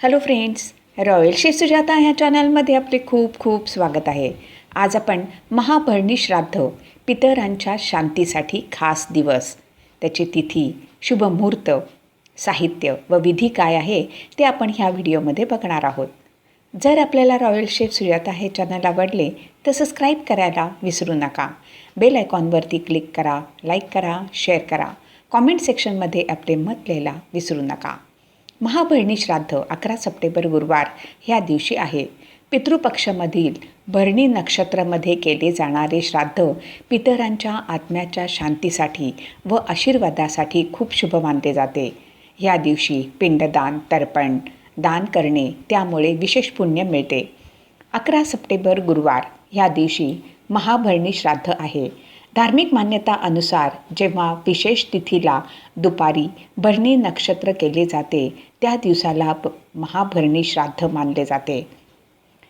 Hello friends royal chef Sujata ह्या चॅनलमध्ये आपले खूप खूप स्वागत आहे. आज आपण महाभरणी श्राद्ध पितरांच्या शांतीसाठी खास दिवस. त्याची तिथी शुभ मुहूर्त साहित्य व विधी काय आहे ते आपण ह्या व्हिडिओमध्ये बघणार आहोत. जर आपल्याला रॉयल शेफ सुजाता हे चॅनल आवडले तर सबस्क्राईब करायला विसरू नका. बेल आयकॉनवरती क्लिक करा लाईक करा शेअर करा. कॉमेंट सेक्शनमध्ये आपले मत लिहायला विसरू नका. महाभरणी श्राद्ध अकरा सप्टेंबर गुरुवार ह्या दिवशी आहे. पितृपक्षमधील भरणी नक्षत्रामध्ये केले जाणारे श्राद्ध पितरांच्या आत्म्याच्या शांतीसाठी व आशीर्वादासाठी खूप शुभ मानले जाते. ह्या दिवशी पिंडदान तर्पण दान करणे त्यामुळे विशेष पुण्य मिळते. अकरा सप्टेंबर गुरुवार ह्या दिवशी महाभरणी श्राद्ध आहे. धार्मिक मान्यता अनुसार जेव्हा विशेष तिथीला दुपारी भरणी नक्षत्र केले जाते त्या दिवसाला महाभरणी श्राद्ध मानले जाते.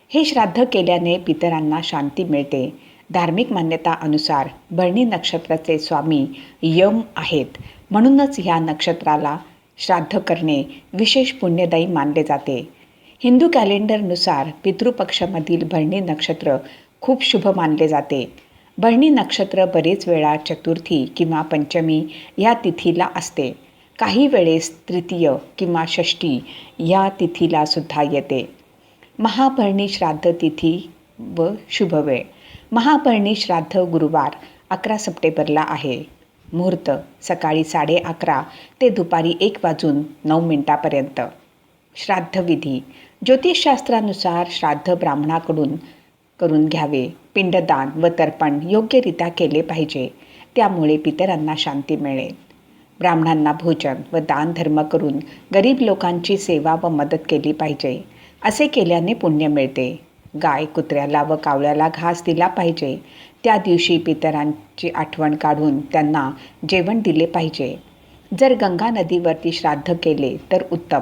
हे श्राद्ध केल्याने पितरांना शांती मिळते. धार्मिक मान्यता अनुसार भरणी नक्षत्राचे स्वामी यम आहेत. म्हणूनच ह्या नक्षत्राला श्राद्ध करणे विशेष पुण्यदायी मानले जाते. हिंदू कॅलेंडरनुसार पितृपक्षामधील भरणी नक्षत्र खूप शुभ मानले जाते. भरणी नक्षत्र बरेच वेळा चतुर्थी किंवा पंचमी या तिथीला असते. काही वेळेस तृतीय किंवा षष्ठी या तिथीला सुद्धा येते. महाभरणी श्राद्ध तिथी व शुभवेळ महाभरणी श्राद्ध गुरुवार अकरा सप्टेंबरला आहे. मुहूर्त सकाळी साडे अकरा ते दुपारी एक वाजून नऊ मिनटापर्यंत. श्राद्धविधी ज्योतिषशास्त्रानुसार श्राद्ध ब्राह्मणाकडून करून घ्यावे. पिंडदान व तर्पण योग्यरित्या केले पाहिजे. त्यामुळे पितरांना शांती मिळेल. ब्राह्मणांना भोजन व दान धर्म करून गरीब लोकांची सेवा व मदत केली पाहिजे. असे केल्याने पुण्य मिळते. गाय कुत्र्याला व कावळ्याला घास दिला पाहिजे. त्या दिवशी पितरांची आठवण काढून त्यांना जेवण दिले पाहिजे. जर गंगा नदीवरती श्राद्ध केले तर उत्तम.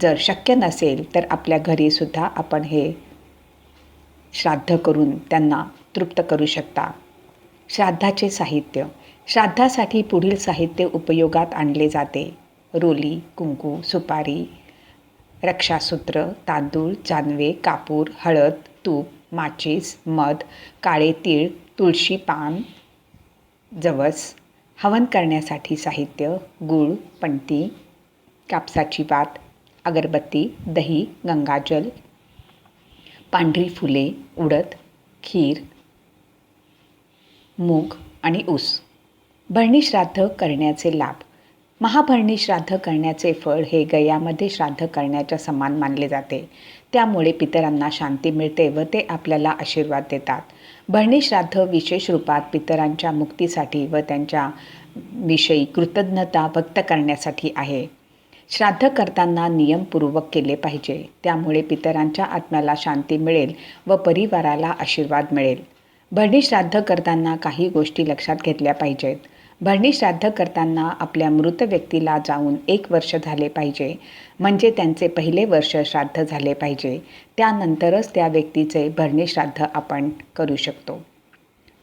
जर शक्य नसेल तर आपल्या घरीसुद्धा आपण हे श्राद्ध करून त्यांना तृप्त करू शकता. श्राद्धाचे साहित्य. श्राद्धासाठी पुढील साहित्य उपयोगात आणले जाते. रोली कुंकू सुपारी रक्षासूत्र तांदूळ जानवे कापूर हळद तूप माचीस मध काळे तीळ तुळशी पान जवस. हवन करण्यासाठी साहित्य गूळ पणती कापसाची पात अगरबत्ती दही गंगाजल पांढरी फुले उडद खीर मूग आणि ऊस. भरणी श्राद्ध करण्याचे लाभ. महाभरणी श्राद्ध करण्याचे फळ हे गयामध्ये श्राद्ध करण्याच्या समान मानले जाते. त्यामुळे पितरांना शांती मिळते व ते आपल्याला आशीर्वाद देतात. भरणी श्राद्ध विशेष रूपात पितरांच्या मुक्तीसाठी व त्यांच्या विषयी कृतज्ञता व्यक्त करण्यासाठी आहे. श्राद्ध करताना नियमपूर्वक केले पाहिजे. त्यामुळे पितरांच्या आत्म्याला शांती मिळेल व परिवाराला आशीर्वाद मिळेल. भरणी श्राद्ध करताना काही गोष्टी लक्षात घेतल्या पाहिजेत. भरणी श्राद्ध करताना आपल्या मृत व्यक्तीला जाऊन एक वर्ष झाले पाहिजे. म्हणजे त्यांचे पहिले वर्ष श्राद्ध झाले पाहिजे. त्यानंतरच त्या व्यक्तीचे भरणी श्राद्ध आपण करू शकतो.